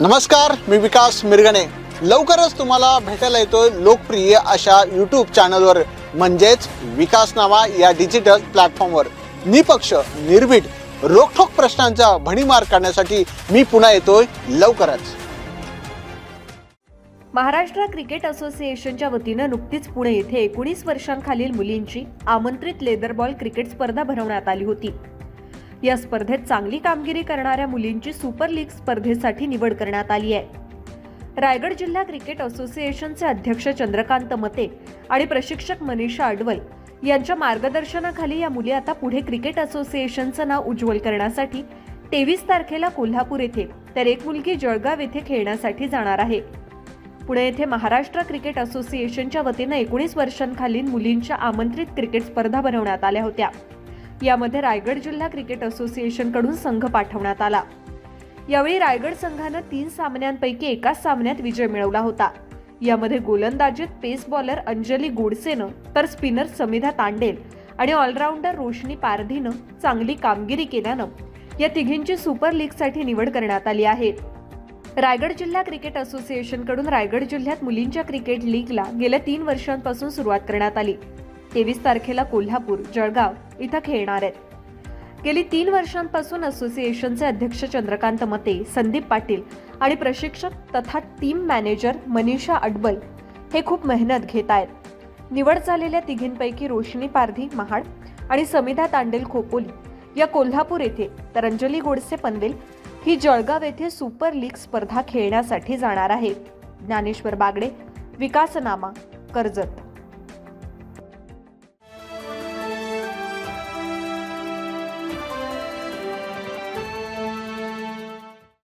नमस्कार मी विकास मिरगणे. लवकरच तुम्हाला भेटायला येतोय लोकप्रिय अशा यूट्यूब चॅनलवर म्हणजेच विकास नावा या डिजिटल प्लॅटफॉर्मवर निपक्ष निर्भीड रोखोक प्रश्नांचा भणीमार करण्यासाठी मी पुन्हा येतोय लवकरच. महाराष्ट्र क्रिकेट असोसिएशनच्या वतीनं नुकतीच पुणे येथे एकोणीस वर्षांखालील मुलींची आमंत्रित लेदरबॉल क्रिकेट स्पर्धा भरवण्यात आली होती. या स्पर्धेत चांगली कामगिरी करणाऱ्या मुलींची सुपर लीग स्पर्धेसाठी निवड करण्यात आली आहे. रायगड जिल्हा क्रिकेट असोसिएशनचे अध्यक्ष चंद्रकांत मते आणि प्रशिक्षक मनीषा अडवल यांच्या मार्गदर्शनाखाली या मुली आता पुढे क्रिकेट असोसिएशनचं नाव उज्ज्वल करण्यासाठी तेवीस तारखेला कोल्हापूर येथे तर एक मुलगी जळगाव येथे खेळण्यासाठी जाणार आहे. पुणे येथे महाराष्ट्र क्रिकेट असोसिएशनच्या वतीनं एकोणीस वर्षांखालील मुलींच्या आमंत्रित क्रिकेट स्पर्धा भरवण्यात आल्या होत्या. यामध्ये रायगड जिल्हा क्रिकेट असोसिएशनकडून संघ पाठवण्यात आला. यावेळी रायगड संघानं तीन सामन्यांपैकी एकाच सामन्यात विजय मिळवला होता. यामध्ये गोलंदाजीत पेस बॉलर अंजली गोडसेनं तर स्पिनर समिधा तांडेल आणि ऑलराऊंडर रोशनी पारधीनं चांगली कामगिरी केल्यानं या तिघींची सुपर लीगसाठी निवड करण्यात आली आहे. रायगड जिल्हा क्रिकेट असोसिएशनकडून रायगड जिल्ह्यात मुलींच्या क्रिकेट लीगला गेल्या तीन वर्षांपासून सुरुवात करण्यात आली. तेवीस तारखेला कोल्हापूर जळगाव इथं खेळणार आहेत. गेली तीन वर्षांपासून असोसिएशनचे अध्यक्ष चंद्रकांत मते संदीप पाटील आणि प्रशिक्षक तथा टीम मॅनेजर मनीषा अडबल हे खूप मेहनत घेत आहेत. निवड झालेल्या तिघींपैकी रोशनी पारधी महाड आणि समिधा तांडेल खोपोली या कोल्हापूर येथे तर अंजली गोडसे पनवेल ही जळगाव येथे सुपर लीग स्पर्धा खेळण्यासाठी जाणार आहे ज्ञानेश्वर बागडे विकासनामा कर्जत.